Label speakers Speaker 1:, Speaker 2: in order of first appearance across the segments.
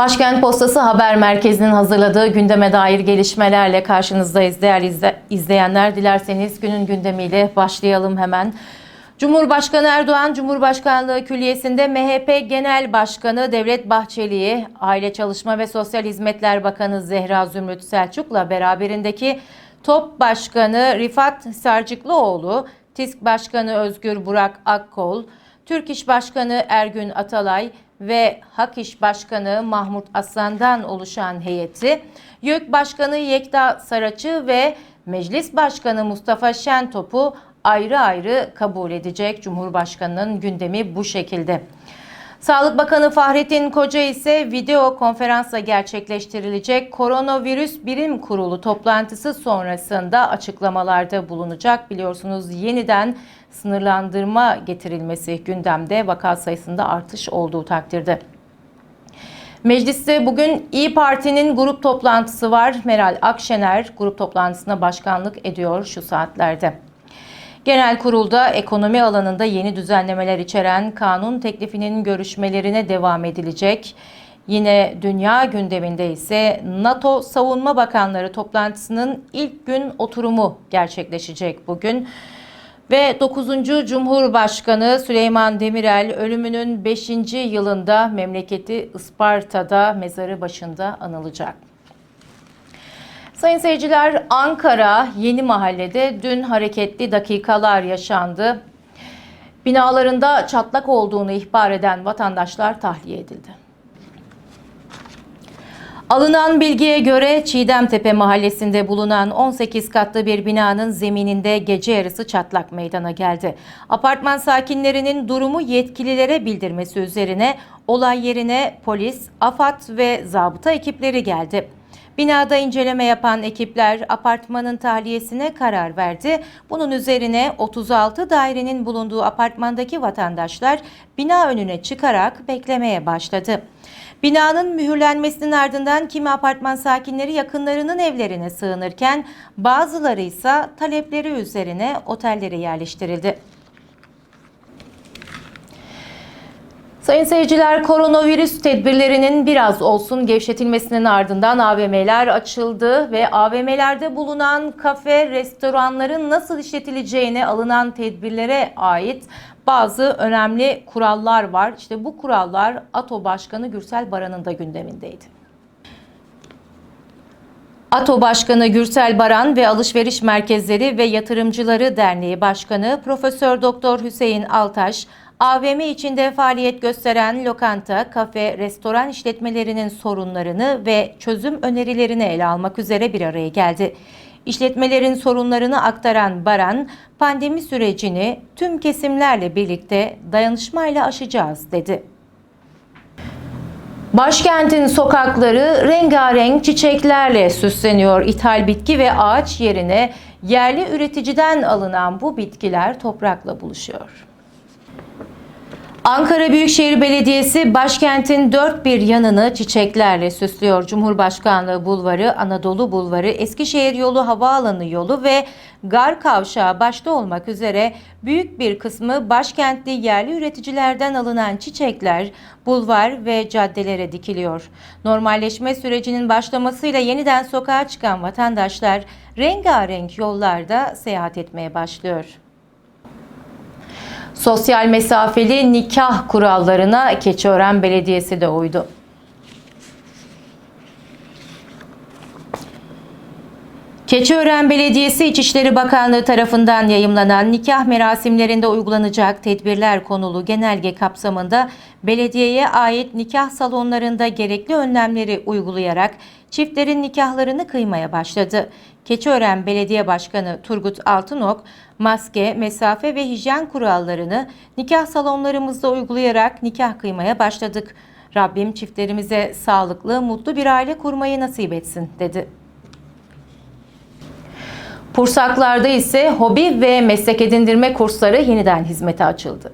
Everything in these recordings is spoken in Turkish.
Speaker 1: Başkent Postası Haber Merkezi'nin hazırladığı gündeme dair gelişmelerle karşınızdayız değerli izle- izleyenler. Dilerseniz günün gündemiyle başlayalım hemen. Cumhurbaşkanı Erdoğan, Cumhurbaşkanlığı Külliyesi'nde MHP Genel Başkanı Devlet Bahçeli'yi, Aile Çalışma ve Sosyal Hizmetler Bakanı Zehra Zümrüt Selçuk'la beraberindeki TOP Başkanı Rifat Sarcıklıoğlu, TİSK Başkanı Özgür Burak Akkol, Türk İş Başkanı Ergün Atalay ve Hak İş Başkanı Mahmut Aslan'dan oluşan heyeti, YÖK Başkanı Yekta Saraçı ve Meclis Başkanı Mustafa Şentop'u ayrı ayrı kabul edecek. Cumhurbaşkanının gündemi bu şekilde. Sağlık Bakanı Fahrettin Koca ise video konferansla gerçekleştirilecek koronavirüs birim kurulu toplantısı sonrasında açıklamalarda bulunacak. Biliyorsunuz yeniden sınırlandırma getirilmesi gündemde vaka sayısında artış olduğu takdirde. Mecliste bugün İyi Parti'nin grup toplantısı var. Meral Akşener grup toplantısına başkanlık ediyor şu saatlerde. Genel kurulda ekonomi alanında yeni düzenlemeler içeren kanun teklifinin görüşmelerine devam edilecek. Yine dünya gündeminde ise NATO Savunma Bakanları toplantısının ilk gün oturumu gerçekleşecek bugün. Ve 9. Cumhurbaşkanı Süleyman Demirel ölümünün 5. yılında memleketi Isparta'da mezarı başında anılacak. Sayın seyirciler Ankara Yeni Mahalle'de dün hareketli dakikalar yaşandı. Binalarında çatlak olduğunu ihbar eden vatandaşlar tahliye edildi. Alınan bilgiye göre Çiğdemtepe mahallesinde bulunan 18 katlı bir binanın zemininde gece yarısı çatlak meydana geldi. Apartman sakinlerinin durumu yetkililere bildirmesi üzerine olay yerine polis, AFAD ve zabıta ekipleri geldi. Binada inceleme yapan ekipler apartmanın tahliyesine karar verdi. Bunun üzerine 36 dairenin bulunduğu apartmandaki vatandaşlar bina önüne çıkarak beklemeye başladı. Binanın mühürlenmesinin ardından kimi apartman sakinleri yakınlarının evlerine sığınırken bazıları ise talepleri üzerine otellere yerleştirildi. Sayın seyirciler, koronavirüs tedbirlerinin biraz olsun gevşetilmesinin ardından AVM'ler açıldı ve AVM'lerde bulunan kafe, restoranların nasıl işletileceğine alınan tedbirlere ait bazı önemli kurallar var. İşte bu kurallar ATO Başkanı Gürsel Baran'ın da gündemindeydi. ATO Başkanı Gürsel Baran ve Alışveriş Merkezleri ve Yatırımcıları Derneği Başkanı Profesör Doktor Hüseyin Altaş, AVM içinde faaliyet gösteren lokanta, kafe, restoran işletmelerinin sorunlarını ve çözüm önerilerini ele almak üzere bir araya geldi. İşletmelerin sorunlarını aktaran Baran, pandemi sürecini tüm kesimlerle birlikte dayanışmayla aşacağız dedi. Başkentin sokakları rengarenk çiçeklerle süsleniyor. İthal bitki ve ağaç yerine yerli üreticiden alınan bu bitkiler toprakla buluşuyor. Ankara Büyükşehir Belediyesi başkentin dört bir yanını çiçeklerle süslüyor. Cumhurbaşkanlığı Bulvarı, Anadolu Bulvarı, Eskişehir Yolu Havaalanı Yolu ve Gar Kavşağı başta olmak üzere büyük bir kısmı başkentli yerli üreticilerden alınan çiçekler bulvar ve caddelere dikiliyor. Normalleşme sürecinin başlamasıyla yeniden sokağa çıkan vatandaşlar rengarenk yollarda seyahat etmeye başlıyor. Sosyal mesafeli nikah kurallarına Keçiören Belediyesi de uydu. Keçiören Belediyesi İçişleri Bakanlığı tarafından yayımlanan nikah merasimlerinde uygulanacak tedbirler konulu genelge kapsamında belediyeye ait nikah salonlarında gerekli önlemleri uygulayarak çiftlerin nikahlarını kıymaya başladı. Keçiören Belediye Başkanı Turgut Altınok, maske, mesafe ve hijyen kurallarını nikah salonlarımızda uygulayarak nikah kıymaya başladık. Rabbim çiftlerimize sağlıklı, mutlu bir aile kurmayı nasip etsin, dedi. Pursaklar'da ise hobi ve meslek edindirme kursları yeniden hizmete açıldı.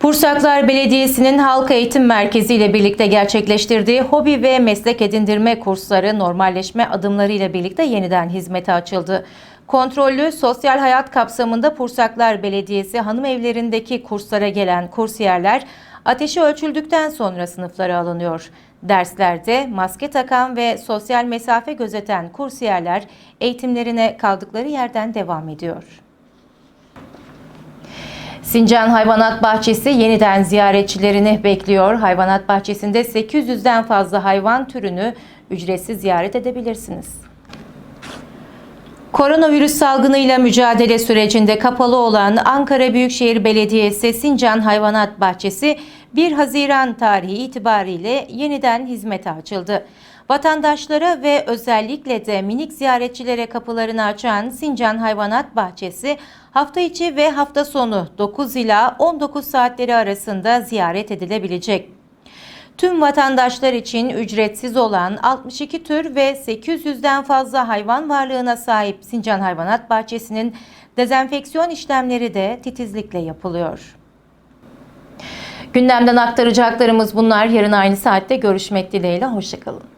Speaker 1: Pursaklar Belediyesi'nin Halk Eğitim Merkezi ile birlikte gerçekleştirdiği hobi ve meslek edindirme kursları normalleşme adımları ile birlikte yeniden hizmete açıldı. Kontrollü sosyal hayat kapsamında Pursaklar Belediyesi hanım evlerindeki kurslara gelen kursiyerler ateşi ölçüldükten sonra sınıflara alınıyor. Derslerde maske takan ve sosyal mesafe gözeten kursiyerler eğitimlerine kaldıkları yerden devam ediyor. Sincan Hayvanat Bahçesi yeniden ziyaretçilerini bekliyor. Hayvanat Bahçesi'nde 800'den fazla hayvan türünü ücretsiz ziyaret edebilirsiniz. Koronavirüs salgınıyla mücadele sürecinde kapalı olan Ankara Büyükşehir Belediyesi Sincan Hayvanat Bahçesi 1 Haziran tarihi itibariyle yeniden hizmete açıldı. Vatandaşlara ve özellikle de minik ziyaretçilere kapılarını açan Sincan Hayvanat Bahçesi hafta içi ve hafta sonu 9 ila 19 saatleri arasında ziyaret edilebilecek. Tüm vatandaşlar için ücretsiz olan 62 tür ve 800'den fazla hayvan varlığına sahip Sincan Hayvanat Bahçesi'nin dezenfeksiyon işlemleri de titizlikle yapılıyor. Gündemden aktaracaklarımız bunlar. Yarın aynı saatte görüşmek dileğiyle. Hoşçakalın.